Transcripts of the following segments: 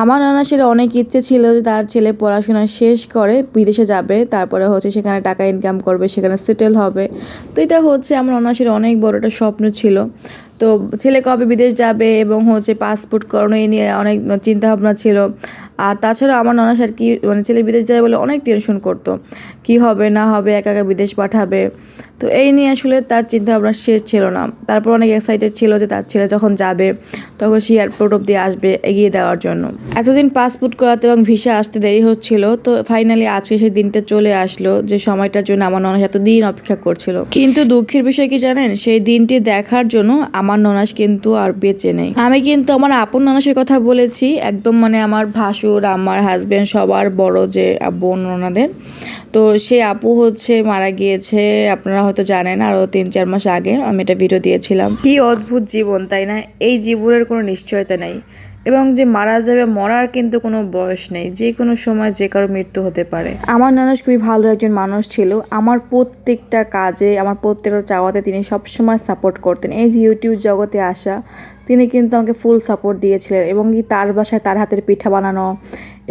আমার নানাসের অনেক ইচ্ছে ছিল যে তার ছেলে পড়াশোনা শেষ করে বিদেশে যাবে, তারপরে হচ্ছে সেখানে টাকা ইনকাম করবে, সেখানে সেটেল হবে। তো এটা হচ্ছে আমার অনাসের অনেক বড় একটা স্বপ্ন ছিল। তো ছেলে কবে বিদেশ যাবে এবং হচ্ছে পাসপোর্ট এই নিয়ে অনেক চিন্তাভাবনা ছিল। আর তাছাড়া আমার ননাস আর কি মানে ছেলে বিদেশ যাবে বলে অনেক টেনশন করতো। কি হবে, না হবে, একা একা বিদেশ পাঠাবে। তো এই নিয়ে আসলে তার চিন্তা চিন্তাভাবনা শেষ ছিল না। তারপর অনেক এক্সাইটেড ছিল যে তার ছেলে যখন যাবে, তখন সে এয়ারপোর্ট অব্দি আসবে এগিয়ে দেওয়ার জন্য। এতদিন পাসপোর্ট করাতে এবং ভিসা আসতে দেরি হচ্ছিল, তো ফাইনালি আজকে সেই দিনটা চলে আসলো যে সময়টার জন্য আমার ননাস এতদিন অপেক্ষা করছিল। কিন্তু দুঃখের বিষয় কি জানেন? সেই দিনটি দেখার জন্য আমার ননাস কিন্তু আর বেঁচে নেই। আমি কিন্তু আমার আপন ননাসের কথা বলেছি, একদম মানে আমার ভাসুর আমার হাজব্যান্ড সবার বড় যে বোন ওনাদের। তো সে আপু হচ্ছে মারা গিয়েছে, আপনারা হয়তো জানেন আরও তিন চার মাস আগে। আমি এটা ভিডিও দিয়েছিলাম। কি অদ্ভুত জীবন, তাই না? এই জীবনের কোনো নিশ্চয়তা নেই। এবং যে মারা যাবে, মরার কিন্তু কোনো বয়স নেই। যে কোনো সময় যে কারও মৃত্যু হতে পারে। আমার নানস খুবই ভালো একজন মানুষ ছিল। আমার প্রত্যেকটা কাজে, আমার প্রত্যেকটা চাওয়াতে তিনি সবসময় সাপোর্ট করতেন। এই যে ইউটিউব জগতে আসা, তিনি কিন্তু আমাকে ফুল সাপোর্ট দিয়েছিলেন এবং কি তার বাসায় তার হাতের পিঠা বানানো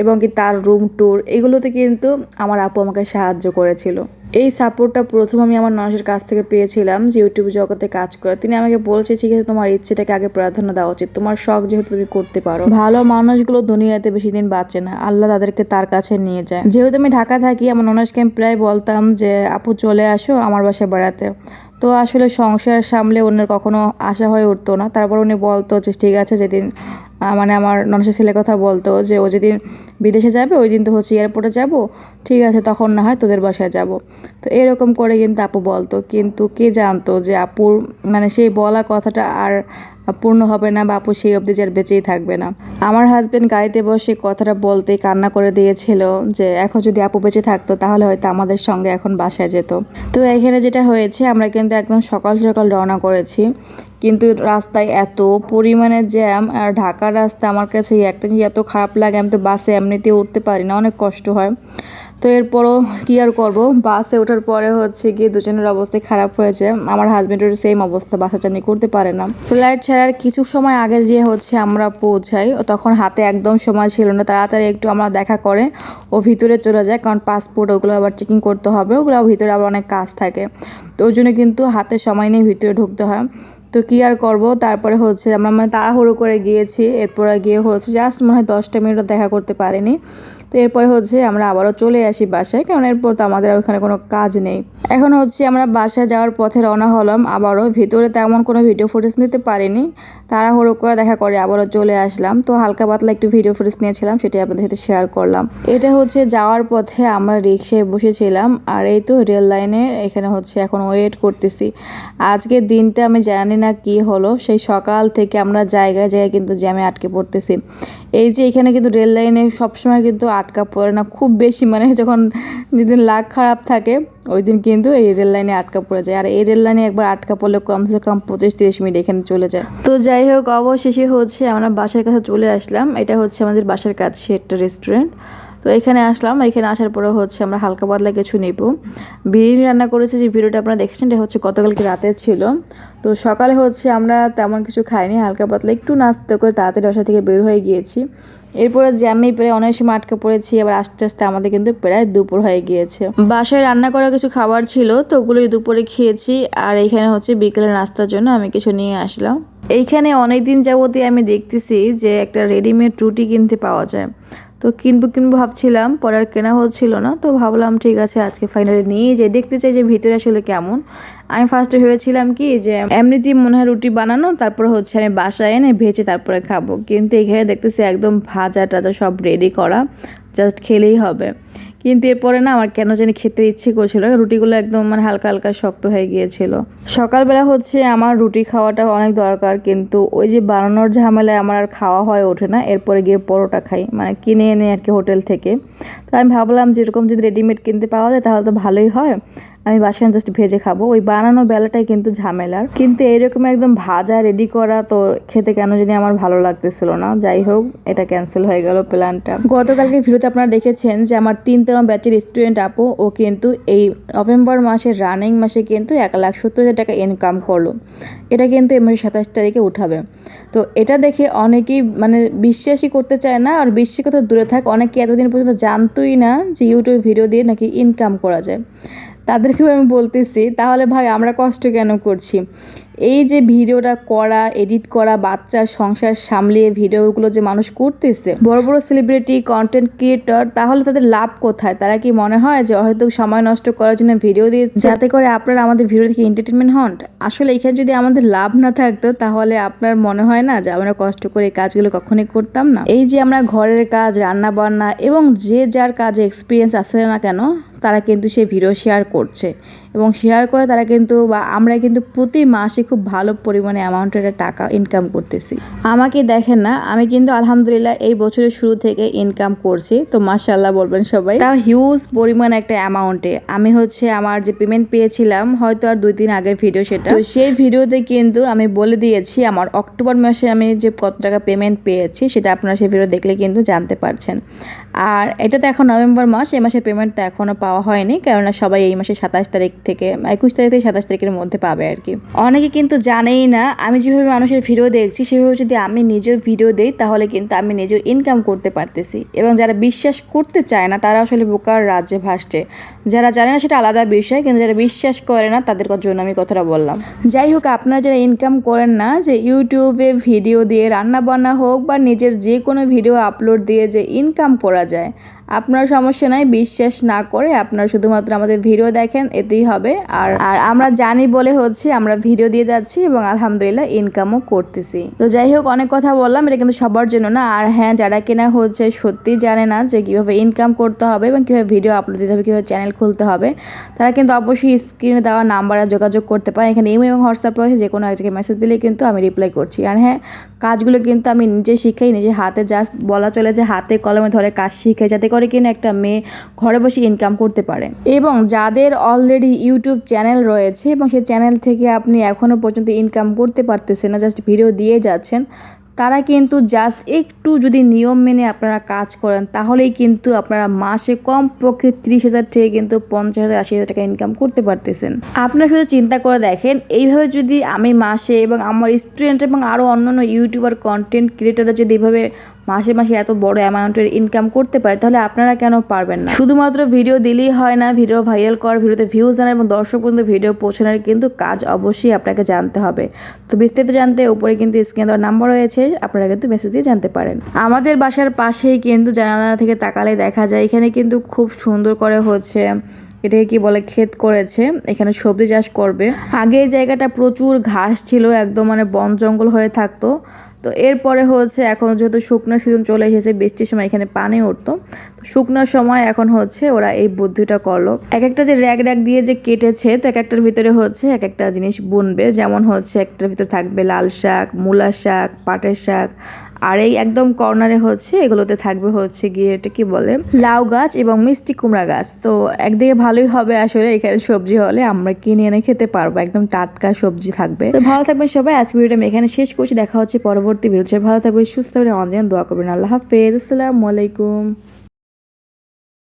এবং কি তার রুম ট্যুর এগুলোতে কিন্তু আমার আপু আমাকে সাহায্য করেছিল। এই সাপোর্টটা প্রথম আমি আমার ননসের কাছ থেকে পেয়েছিলাম যে ইউটিউব জগতে কাজ করে। তিনি আমাকে বলছে, ঠিক আছে, তোমার ইচ্ছেটাকে আগে প্রাধান্য দেওয়া উচিত। তোমার শখ যেহেতু তুমি করতে পারো। ভালো মানুষগুলো দুনিয়াতে বেশি দিন বাঁচে না। আল্লাহ তাদেরকে তার কাছে নিয়ে যায়। যেহেতু আমি ঢাকা থাকি, আমার ননসকে আমি প্রায় বলতাম যে, আপু চলে আসো আমার বাসায় বেড়াতে। তো আসলে সংসার সামলে অন্যের কখনো আশা হয়ে উঠতো না। তারপর উনি বলতো যে, ঠিক আছে, যেদিন মানে আমার ননসের ছেলের কথা বলতো যে, ও যেদিন বিদেশে যাবে, ওই দিন তো হচ্ছে এয়ারপোর্টে যাব। ঠিক আছে, তখন না হয় তোদের বাসায় যাব। তো এরকম করে কিন্তু আপু বলতো। কিন্তু কে জানতো যে, আপুর মানে সেই বলা কথাটা আর পূর্ণ হবে না বা আপু সেই অবধি যার বেঁচেই থাকবে না। আমার হাজবেন্ড গাড়িতে বসে কথাটা বলতে কান্না করে দিয়েছিল যে, এখন যদি আপু বেঁচে থাকতো, তাহলে হয়তো আমাদের সঙ্গে এখন বাসায় যেত। তো এখানে যেটা হয়েছে, আমরা কিন্তু একদম সকাল সকাল রওনা করেছি। কিন্তু রাস্তায় এত পরিমাণে জ্যাম আর ঢাকার রাস্তা আমার কাছে একটা জিনিস এত খারাপ লাগে, আমি তো বাসে এমনিতেও উঠতে পারি না, অনেক কষ্ট হয়। তো এরপরও কী আর করব? বাসে ওঠার পরে হচ্ছে গিয়ে দুজনের অবস্থা খারাপ হয়েছে। আমার হাজব্যান্ডের সেম অবস্থা, বাসা জার্নি করতে পারে না। ফ্লাইট ছাড়ার কিছু সময় আগে যে হচ্ছে আমরা পৌঁছাই। তখন হাতে একদম সময় ছিল না। তাড়াতাড়ি একটু আমরা দেখা করে ও ভিতরে চলে যায়। কারণ পাসপোর্ট ওগুলো আবার চেকিং করতে হবে। ওগুলো ভিতরে আবার অনেক কাজ থাকে। তো ওই জন্য কিন্তু হাতে সময় নিয়ে ভিতরে ঢুকতে হয়। তো কী আর করব? তারপরে হচ্ছে আমরা মানে তাড়াহুড়ো করে গিয়েছি। এরপরে গিয়ে হচ্ছে জাস্ট মনে হয় দশটা মিনিটও দেখা করতে পারিনি। তো এরপরে হচ্ছে আমরা আবারও চলে আসি বাসায়। কারণ এরপর তো আমাদের ওখানে কোনো কাজ নেই। এখন হচ্ছে আমরা বাসায় যাওয়ার পথে রওনা হলাম। আবারও ভিতরে তেমন কোনো ভিডিও ফুটেজ নিতে পারিনি। তাড়াহুড়ো করে দেখা করে আবারও চলে আসলাম। তো হালকা পাতলা একটু ভিডিও ফুটেজ নিয়েছিলাম সেটি আপনাদের সাথে শেয়ার করলাম। এটা হচ্ছে যাওয়ার পথে আমরা রিক্সায় বসেছিলাম। আর এই তো রেল লাইনে এখানে হচ্ছে এখন ওয়েট করতেছি। আজকের দিনটা আমি জানি না কি হলো, সেই সকাল থেকে আমরা জায়গায় জায়গায় কিন্তু জ্যামে আটকে পড়তেছি। এই যে এখানে কিন্তু রেল লাইনে সবসময় কিন্তু আটকা পড়ে না, খুব বেশি মানে যখন যেদিন লাখ খারাপ থাকে, ওই দিন কিন্তু এই রেল লাইনে আটকা পড়ে যায়। আর এই রেল লাইনে একবার আটকা পড়লে কমসে কম পঁচিশ তিরিশ মিনিট এখানে চলে যায়। তো যাই হোক, অবশেষে হচ্ছে আমরা বাসার কাছে চলে আসলাম। এটা হচ্ছে আমাদের বাসার কাছে একটা রেস্টুরেন্ট তো এখানে আসলাম, এখানে আসার পরে হচ্ছে আমরা হালকা পাতলা কিছু নেব। বিরিয়ানি রান্না করেছি, যে ভিডিওটা আপনারা দেখেছেন, এটা হচ্ছে গতকালকে রাতের ছিল। তো সকালে হচ্ছে আমরা তেমন কিছু খাইনি, হালকা পাতলা একটু নাস্তা করে তাড়াতাড়ি বাসা থেকে বের হয়ে গিয়েছি। এরপরে জ্যামে প্রায় অনেক সময় আটকে পড়েছি, আবার আস্তে আস্তে আমাদের কিন্তু প্রায় দুপুর হয়ে গিয়েছে। বাসায় রান্না করা কিছু খাবার ছিল, তো ওগুলোই দুপুরে খেয়েছি, আর এইখানে হচ্ছে বিকেলে নাস্তার জন্য আমি কিছু নিয়ে আসলাম। এইখানে অনেক দিন যাবতই আমি দেখতেছি যে একটা রেডিমেড রুটি কিনতে পাওয়া যায়। তো কিনবো কিনবো ভাবছিলাম, পরে আর কেনা হচ্ছিল না, তো ভাবলাম ঠিক আছে আজকে ফাইনালি নিয়ে যে দেখতে চাই যে ভিতরে আসলে কেমন। আমি ফার্স্টে ভেবেছিলাম কি যে এমনিতেই মনে হয় রুটি বানানো, তারপর হচ্ছে আমি বাসায় এনে ভেজে তারপরে খাব। কিন্তু এখানে দেখতেছি একদম ভাজা টাজা সব রেডি করা জাস্ট খেলেই হবে। কিন্তু এরপরে না আমার কেন জানি খেতে ইচ্ছে করছিল। রুটিগুলো একদম মানে হালকা হালকা শক্ত হয়ে গিয়েছিল। সকালবেলা হচ্ছে আমার রুটি খাওয়াটা অনেক দরকার, কিন্তু ওই যে বানানোর ঝামেলায় আমার আর খাওয়া হয় ওঠে না। এরপরে গিয়ে পরোটা খাই মানে কিনে এনে আর কি হোটেল থেকে। তো আমি ভাবলাম যেরকম যদি রেডিমেড কিনতে পাওয়া যায় তাহলে তো ভালোই হয়। আমি বাসায় জাস্ট ভেজে খাব। ওই বানানো বেলাটাই কিন্তু ঝামেলার। কিন্তু এইরকম একদম ভাজা রেডি করা তো খেতে কেন জানি আমার ভালো লাগতেছিল না। যাই হোক, এটা ক্যান্সেল হয়ে গেল প্ল্যানটা গতকালকে ভিডিওতে আপনারা দেখেছেন যে আমার তিনতম ব্যাচের স্টুডেন্ট আপু, ও কিন্তু এই নভেম্বর মাসের রানিং মাসে কিন্তু এক লাখ সত্তর হাজার টাকা ইনকাম করল। এটা কিন্তু মাসের সাতাশ তারিখে উঠাবে। তো এটা দেখে অনেকেই মানে বিশ্বাসই করতে চায় না আর বিশ্বাস কথা দূরে থাক, অনেকে এতদিন পর্যন্ত জানতোই না যে ইউটিউব ভিডিও দিয়ে নাকি ইনকাম করা যায়। তাদেরকেও আমি বলতেছি, তাহলে ভাই আমরা কষ্ট কেন করছি? এই যে ভিডিওটা করা এডিট করা বাচ্চার সংসার সামলিয়ে ভিডিওগুলো যে মানুষ করতেছে, বড় বড় সেলিব্রিটি কন্টেন্ট ক্রিয়েটর তাহলে তাদের লাভ কোথায়? তারা কি মনে হয় যে হয়তো সময় নষ্ট করার জন্য ভিডিও দিয়ে যাতে করে আপনারা আমাদের ভিডিও দেখে এন্টারটেনমেন্ট হন? আসলে এখানে যদি আমাদের লাভ না থাকতো, তাহলে আপনার মনে হয় না যে আমরা কষ্ট করে এই কাজগুলো কখনোই করতাম না। এই যে আমরা ঘরের কাজ রান্না বান্না এবং যে যার কাজে এক্সপিরিয়েন্স আছে না কেন তারা কিন্তু সেই ভিডিও শেয়ার করছে। এবং শেয়ার করে তারা কিন্তু বা আমরা কিন্তু প্রতি মাসে খুব ভালো পরিমাণে অ্যামাউন্টের টাকা ইনকাম করতেছি। আমাকে দেখেন না, আমি কিন্তু আলহামদুলিল্লাহ এই বছরের শুরু থেকে ইনকাম করছি। তো মাশাল্লাহ বলবেন সবাই। তাও হিউজ পরিমাণ একটা অ্যামাউন্টে আমি হচ্ছে আমার যে পেমেন্ট পেয়েছিলাম, হয়তো আর দুই দিন আগের ভিডিও সেটা। তো সেই ভিডিওতে কিন্তু আমি বলে দিয়েছি, আমার অক্টোবর মাসে আমি যে কত টাকা পেমেন্ট পেয়েছি, সেটা আপনারা সেই ভিডিও দেখলে কিন্তু জানতে পারছেন। আর এটা তো এখন নভেম্বর মাস, এই মাসের পেমেন্ট তো এখনও পাওয়া হয়নি, কেননা সবাই এই মাসে সাতাশ তারিখ থেকে, একুশ তারিখ থেকে সাতাশ তারিখের মধ্যে পাবে আর কি। অনেকে কিন্তু জানেই না, আমি যেভাবে মানুষের ভিডিও দেখছি, সেভাবে যদি আমি নিজেও ভিডিও দিই, তাহলে কিন্তু আমি নিজেও ইনকাম করতে পারতেছি। এবং যারা বিশ্বাস করতে চায় না, তারা আসলে বোকার রাজ্যে ভাসছে। যারা জানে না, সেটা আলাদা বিষয়, কিন্তু যারা বিশ্বাস করে না, তাদের জন্য আমি কথাটা বললাম। যাই হোক, আপনারা যারা ইনকাম করেন না, যে ইউটিউবে ভিডিও দিয়ে রান্না বান্না হোক, বা নিজের যে কোনো ভিডিও আপলোড দিয়ে যে ইনকাম করা যায় আপনার সমস্যা নাই, বিশ্বাস না করে আপনারা শুধুমাত্র আমাদের ভিডিও দেখেন, এতেই হবে। আর আর আমরা জানি বলে হচ্ছে আমরা ভিডিও দিয়ে যাচ্ছি এবং আলহামদুলিল্লাহ ইনকামও করতেছি। তো যাই হোক, অনেক কথা বললাম, এটা কিন্তু সবার জন্য না। আর হ্যাঁ যারা কেনা হচ্ছে সত্যি জানে না যে কীভাবে ইনকাম করতে হবে এবং কীভাবে ভিডিও আপলোড দিতে হবে, কীভাবে চ্যানেল খুলতে হবে, তারা কিন্তু অবশ্যই স্ক্রিনে দেওয়া নাম্বারে যোগাযোগ করতে পারে। এখানে ইমো এবং হোয়াটসঅ্যাপ রয়েছে, যে কোনো এক জায়গায় মেসেজ দিলেই কিন্তু আমি রিপ্লাই করছি। আর হ্যাঁ কাজগুলো কিন্তু আমি নিজে শিখাই, নিজে হাতে জাস্ট বলা চলে যে হাতে কলমে ধরে কাজ শিখে যাতে করে কিনা একটা মেয়ে ঘরে বসে ইনকাম করতে পারে। এবং যাদের অলরেডি ইউটিউব চ্যানেল রয়েছে এবং সেই চ্যানেল থেকে আপনি এখনও পর্যন্ত ইনকাম করতে পারতেছেন না জাস্ট ভিডিও দিয়ে যাচ্ছেন তারা কিন্তু জাস্ট একটু যদি নিয়ম মেনে আপনারা কাজ করেন, তাহলেই কিন্তু আপনারা মাসে কম পক্ষে ত্রিশ হাজার থেকে কিন্তু পঞ্চাশ হাজার, আশি হাজার টাকা ইনকাম করতে পারতেছেন। আপনারা শুধু চিন্তা করে দেখেন, এইভাবে যদি আমি মাসে এবং আমার স্টুডেন্ট এবং আরও অন্যান্য ইউটিউবার কন্টেন্ট ক্রিয়েটাররা যদি এইভাবে মাসে মাসে এত বড় অ্যামাউন্টের ইনকাম করতে পারে, তাহলে আপনারা কেন পারবেন না? শুধুমাত্র ভিডিও দিলেই হয় না ভিডিও ভাইরাল কর ভিডিওতে ভিউজ আনার এবং দর্শক পর্যন্ত ভিডিও পৌঁছানোর কিন্তু কাজ অবশ্যই আপনাকে জানতে হবে। তো বিস্তারিত জানতে উপরে কিন্তু স্ক্রিনে দেওয়ার নাম্বার রয়েছে। আপনারা কিন্তু মেসেজ দিয়ে জানতে পারেন। আমাদের বাসার পাশেই কিন্তু জানালা থেকে তাকালে দেখা যায়, এখানে কিন্তু খুব সুন্দর করে হচ্ছে এটাকে কি বলে, ক্ষেত করেছে। এখানে সবজি চাষ করবে। আগে এই জায়গাটা প্রচুর ঘাস ছিল, একদম মানে বন জঙ্গল হয়ে থাকতো। তো এরপরে হচ্ছে এখন যেহেতু শুকনার সিজন চলে এসেছে, বৃষ্টির সময় এখানে পানি উঠতো, তো শুকনোর সময় এখন হচ্ছে ওরা এই বুদ্ধিটা করল। এক একটা যে র্যাগ র্যাগ দিয়ে যে কেটেছে, তো এক একটার ভিতরে হচ্ছে এক একটা জিনিস বুনবে, যেমন হচ্ছে একটার ভিতরে থাকবে লাল শাক, মূলা শাক, পাটের শাক আর এই একদম কর্নারে হচ্ছে, এগুলোতে থাকবে হচ্ছে গিয়ে এটা কি বলে? লাউ গাছ এবং মিষ্টি কুমড়া গাছ। তো একদিকে ভালোই হবে আসলে এখানে সবজি হলে, আমরা কিনে এনে খেতে পারব, একদম টাটকা সবজি থাকবে। তো ভালো থাকবেন সবাই আজকে ভিডিওটা আমি এখানে শেষ করছি, দেখা হচ্ছে পরবর্তী ভিডিও ভালো থাকবেন, সুস্থ থাকবেন অঞ্জন দোয়া করবেন। আল্লাহ হাফেজ, আসসালামু আলাইকুম।